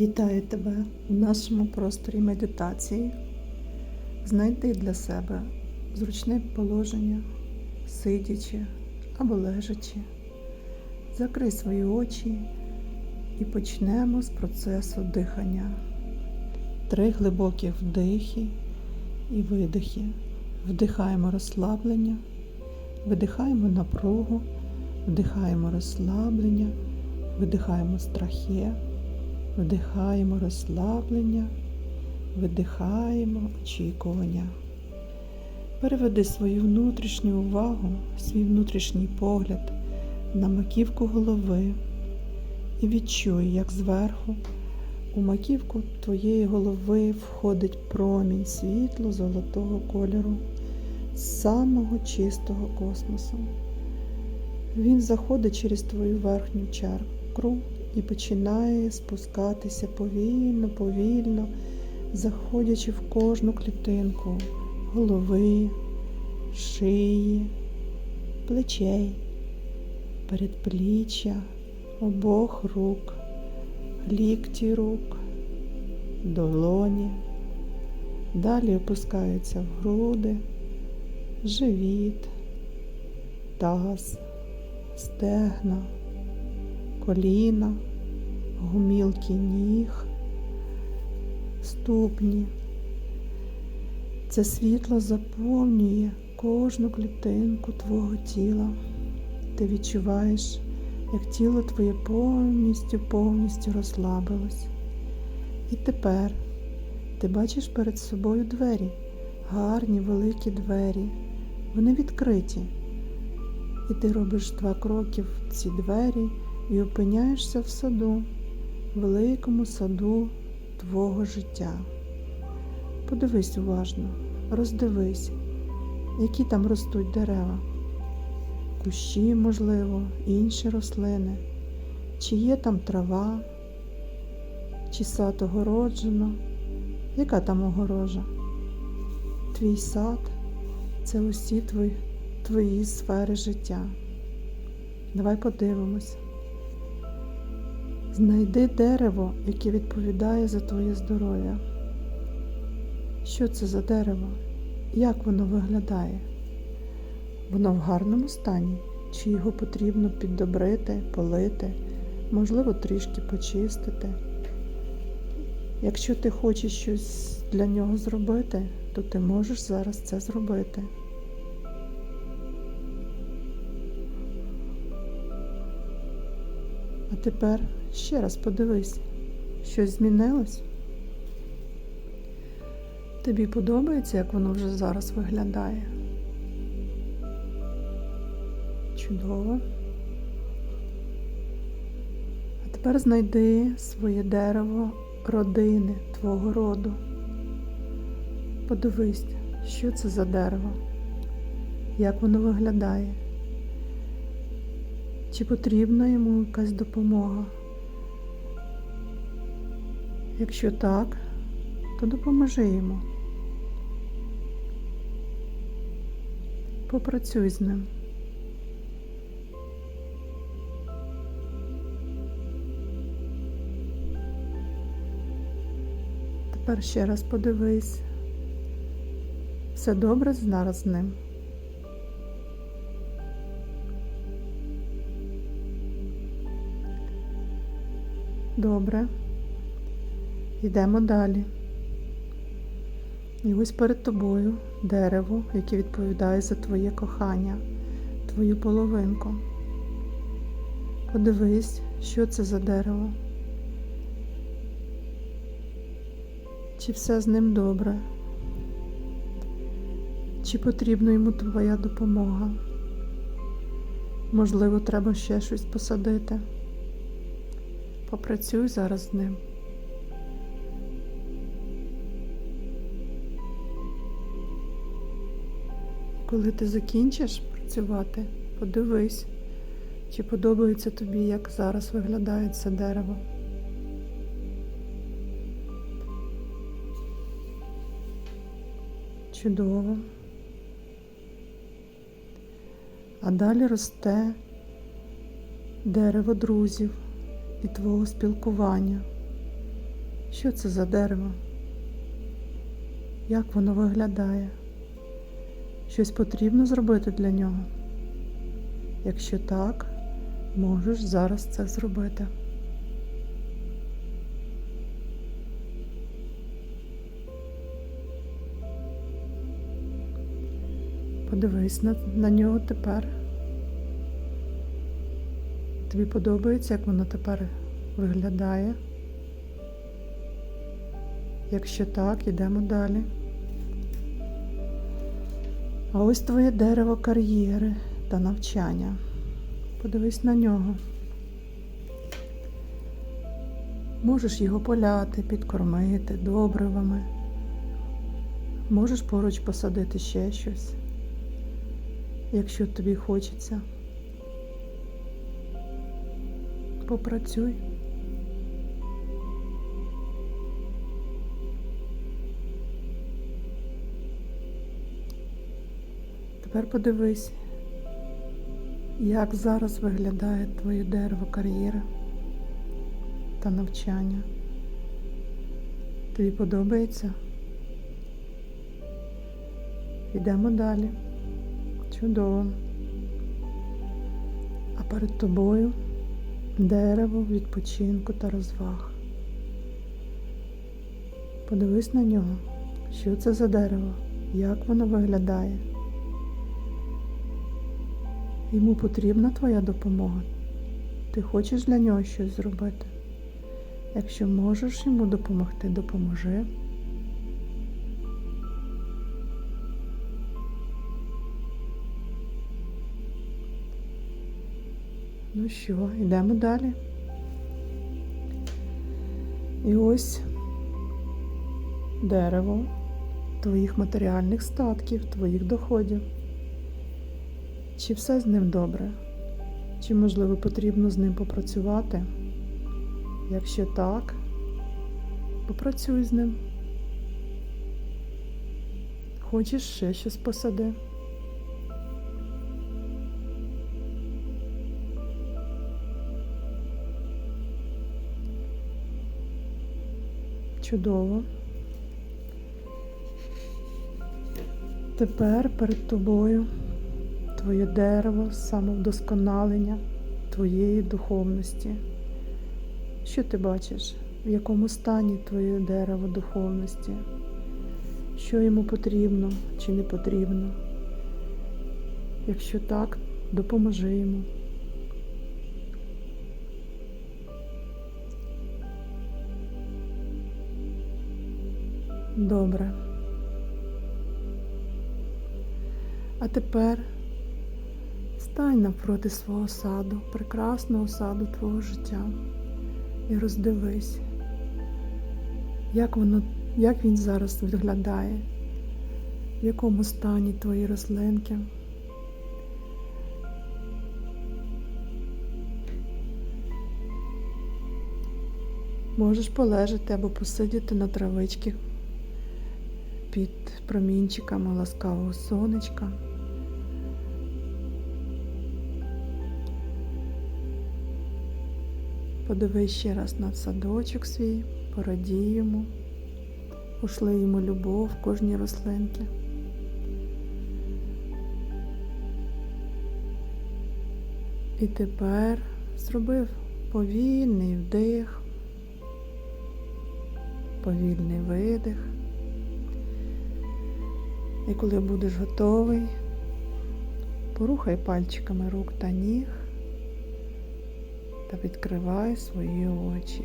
Вітаю тебе у нашому просторі медитації. Знайди для себе зручне положення, сидячи або лежачи. Закрий свої очі і почнемо з процесу дихання. Три глибокі вдихи і видихи. Вдихаємо розслаблення, видихаємо напругу, вдихаємо розслаблення, видихаємо страхи. Вдихаємо розслаблення, видихаємо очікування. Переведи свою внутрішню увагу, свій внутрішній погляд на маківку голови і відчуй, як зверху у маківку твоєї голови входить промінь світло золотого кольору з самого чистого космосу. Він заходить через твою верхню чакру і починає спускатися повільно, повільно, заходячи в кожну клітинку голови, шиї, плечей, передпліччя, обох рук, лікті рук, долоні. Далі опускаються в груди, живіт, таз, стегна коліна, гумілки ніг, ступні. Це світло заповнює кожну клітинку твого тіла. Ти відчуваєш, як тіло твоє повністю, повністю розслабилось. І тепер ти бачиш перед собою двері, гарні великі двері. Вони відкриті. І ти робиш два кроки в ці двері і опиняєшся в саду, великому саду твого життя. Подивись уважно, роздивись, які там ростуть дерева, кущі, можливо, інші рослини, чи є там трава, чи сад огороджено, яка там огорожа? Твій сад це усі твої, твої сфери життя. Давай подивимось. Знайди дерево, яке відповідає за твоє здоров'я. Що це за дерево? Як воно виглядає? Воно в гарному стані, чи його потрібно піддобрити, полити, можливо, трішки почистити. Якщо ти хочеш щось для нього зробити, то ти можеш зараз це зробити. Тепер ще раз подивись, щось змінилось? Тобі подобається, як воно вже зараз виглядає? Чудово. А тепер знайди своє дерево родини, твого роду. Подивись, що це за дерево, як воно виглядає. Чи потрібна йому якась допомога? Якщо так, то допоможи йому. Попрацюй з ним. Тепер ще раз подивись. Все добре зараз з ним. Добре. Йдемо далі. І ось перед тобою дерево, яке відповідає за твоє кохання, твою половинку. Подивись, що це за дерево. Чи все з ним добре? Чи потрібна йому твоя допомога? Можливо, треба ще щось посадити. Попрацюй зараз з ним. Коли ти закінчиш працювати, подивись, чи подобається тобі, як зараз виглядає це дерево. Чудово. А далі росте дерево друзів і твого спілкування. Що це за дерево? Як воно виглядає? Щось потрібно зробити для нього? Якщо так, можеш зараз це зробити. Подивись на, на нього тепер. Тобі подобається, як воно тепер виглядає? Якщо так, йдемо далі. А ось твоє дерево кар'єри та навчання. Подивись на нього. Можеш його поляти, підкормити добривами. Можеш поруч посадити ще щось, якщо тобі хочеться. Попрацюй. Тепер подивись, як зараз виглядає твоє дерево кар'єри та навчання. Тобі подобається? Йдемо далі. Чудово. А перед тобою дерево відпочинку та розваг. Подивись на нього. Що це за дерево? Як воно виглядає? Йому потрібна твоя допомога. Ти хочеш для нього щось зробити? Якщо можеш йому допомогти, допоможи. Ну що, йдемо далі. І ось дерево твоїх матеріальних статків, твоїх доходів. Чи все з ним добре? Чи, можливо, потрібно з ним попрацювати? Якщо так, попрацюй з ним. Хочеш ще щось посади? Чудово. Тепер перед тобою твоє дерево самовдосконалення твоєї духовності. Що ти бачиш? В якому стані твоє дерево духовності? Що йому потрібно чи не потрібно? Якщо так, допоможи йому. Добре. А тепер стань навпроти свого саду, прекрасного саду твого життя і роздивись, як воно, як він зараз виглядає, в якому стані твої рослинки. Можеш полежати або посидіти на травичці під промінчиками ласкавого сонечка. Подивись ще раз на садочок свій, порадій йому, пошли йому любов кожній рослинки. І тепер зробив повільний вдих, повільний видих. І коли будеш готовий, порухай пальчиками рук та ніг та відкривай свої очі.